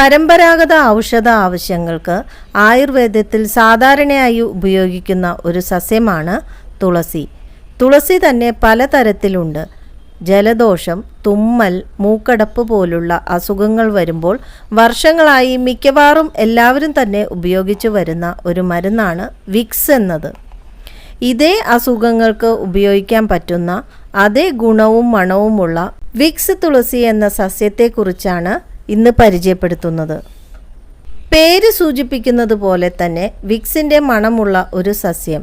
പരമ്പരാഗത ഔഷധ ആവശ്യങ്ങൾക്ക് ആയുർവേദത്തിൽ സാധാരണയായി ഉപയോഗിക്കുന്ന ഒരു സസ്യമാണ് തുളസി. തുളസി തന്നെ പലതരത്തിലുണ്ട്. ജലദോഷം തുമ്മൽ മൂക്കടപ്പ് പോലുള്ള അസുഖങ്ങൾ വരുമ്പോൾ വർഷങ്ങളായി മിക്കവാറും എല്ലാവരും തന്നെ ഉപയോഗിച്ചു വരുന്ന ഒരു മരുന്നാണ് വിക്സ് എന്നത്. ഇതേ അസുഖങ്ങൾക്ക് ഉപയോഗിക്കാൻ പറ്റുന്ന അതേ ഗുണവും മണവുമുള്ള വിക്സ് തുളസി എന്ന സസ്യത്തെക്കുറിച്ചാണ് ഇന്ന് പരിചയപ്പെടുത്തുന്നത്. പേര് സൂചിപ്പിക്കുന്നത് പോലെ തന്നെ വിക്സിന്റെ മണമുള്ള ഒരു സസ്യം.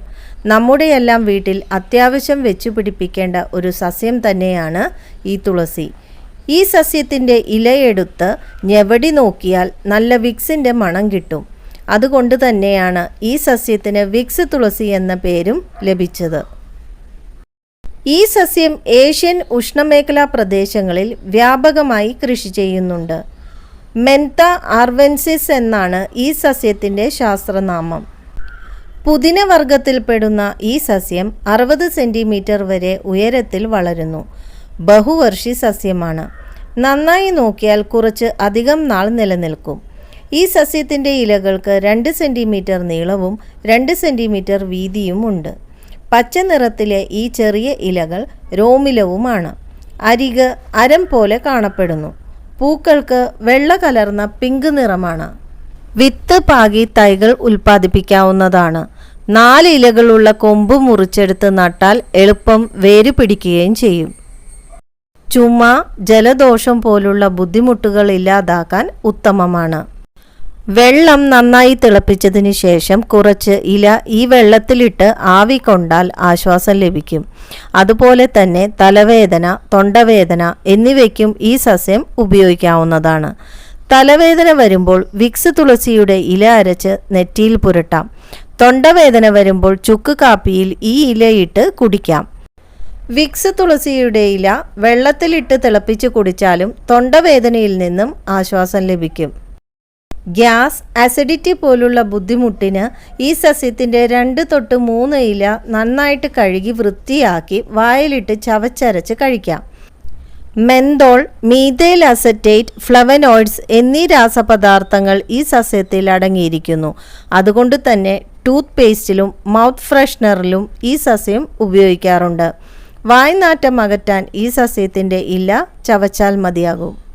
നമ്മുടെയെല്ലാം വീട്ടിൽ അത്യാവശ്യം വെച്ചു പിടിപ്പിക്കേണ്ട ഒരു സസ്യം തന്നെയാണ് ഈ തുളസി. ഈ സസ്യത്തിന്റെ ഇലയെടുത്ത് ഞെവടി നോക്കിയാൽ നല്ല വിക്സിന്റെ മണം കിട്ടും. അതുകൊണ്ട് തന്നെയാണ് ഈ സസ്യത്തിന് വിക്സ് തുളസി എന്ന പേരും ലഭിച്ചത്. ഈ സസ്യം ഏഷ്യൻ ഉഷ്ണമേഖലാ പ്രദേശങ്ങളിൽ വ്യാപകമായി കൃഷി ചെയ്യുന്നുണ്ട്. മെൻത ആർവെൻസിസ് എന്നാണ് ഈ സസ്യത്തിന്റെ ശാസ്ത്രനാമം. പുതിന വർഗത്തിൽപ്പെടുന്ന ഈ സസ്യം അറുപത് സെന്റിമീറ്റർ വരെ ഉയരത്തിൽ വളരുന്നു. ബഹുവർഷി സസ്യമാണ്. നന്നായി നോക്കിയാൽ കുറച്ച് അധികം നാൾ നിലനിൽക്കും. ഈ സസ്യത്തിന്റെ ഇലകൾക്ക് രണ്ട് സെന്റിമീറ്റർ നീളവും രണ്ട് സെന്റിമീറ്റർ വീതിയും ഉണ്ട്. പച്ച നിറത്തിലെ ഈ ചെറിയ ഇലകൾ രോമിലവുമാണ്. അരിക് അരം പോലെ കാണപ്പെടുന്നു. പൂക്കൾക്ക് വെള്ള കലർന്ന പിങ്ക് നിറമാണ്. വിത്ത് പാകി തൈകൾ ഉൽപ്പാദിപ്പിക്കാവുന്നതാണ്. നാല് ഇലകളുള്ള കൊമ്പ് മുറിച്ചെടുത്ത് നട്ടാൽ എളുപ്പം വേര് പിടിക്കുകയും ചെയ്യും. ചുമ ജലദോഷം പോലുള്ള ബുദ്ധിമുട്ടുകൾ ഇല്ലാതാക്കാൻ ഉത്തമമാണ്. വെള്ളം നന്നായി തിളപ്പിച്ചതിന് ശേഷം കുറച്ച് ഇല ഈ വെള്ളത്തിലിട്ട് ആവി കൊണ്ടാൽ ആശ്വാസം ലഭിക്കും. അതുപോലെ തന്നെ തലവേദന തൊണ്ടവേദന എന്നിവയ്ക്കും ഈ സസ്യം ഉപയോഗിക്കാവുന്നതാണ്. തലവേദന വരുമ്പോൾ വിക്സ് തുളസിയുടെ ഇല അരച്ച് നെറ്റിയിൽ പുരട്ടാം. തൊണ്ടവേദന വരുമ്പോൾ ചുക്ക് കാപ്പിയിൽ ഈ ഇലയിട്ട് കുടിക്കാം. വിക്സ് തുളസിയുടെ ഇല വെള്ളത്തിലിട്ട് തിളപ്പിച്ച് കുടിച്ചാലും തൊണ്ടവേദനയിൽ നിന്നും ആശ്വാസം ലഭിക്കും. ഗ്യാസ് അസിഡിറ്റി പോലുള്ള ബുദ്ധിമുട്ടിന് ഈ സസ്യത്തിന്റെ രണ്ട് തൊട്ട് മൂന്ന് ഇല നന്നായിട്ട് കഴുകി വൃത്തിയാക്കി വായിലിട്ട് ചവച്ചരച്ച് കഴിക്കാം. മെന്തോൾ മീതേൽ അസറ്റേറ്റ് ഫ്ലവനോയിഡ്സ് എന്നീ രാസപദാർത്ഥങ്ങൾ ഈ സസ്യത്തിൽ അടങ്ങിയിരിക്കുന്നു. അതുകൊണ്ട് തന്നെ ടൂത്ത് പേസ്റ്റിലും മൗത്ത് ഫ്രഷ്നറിലും ഈ സസ്യം ഉപയോഗിക്കാറുണ്ട്. വായ്നാറ്റം അകറ്റാൻ ഈ സസ്യത്തിന്റെ ഇല ചവച്ചാൽ മതിയാകും.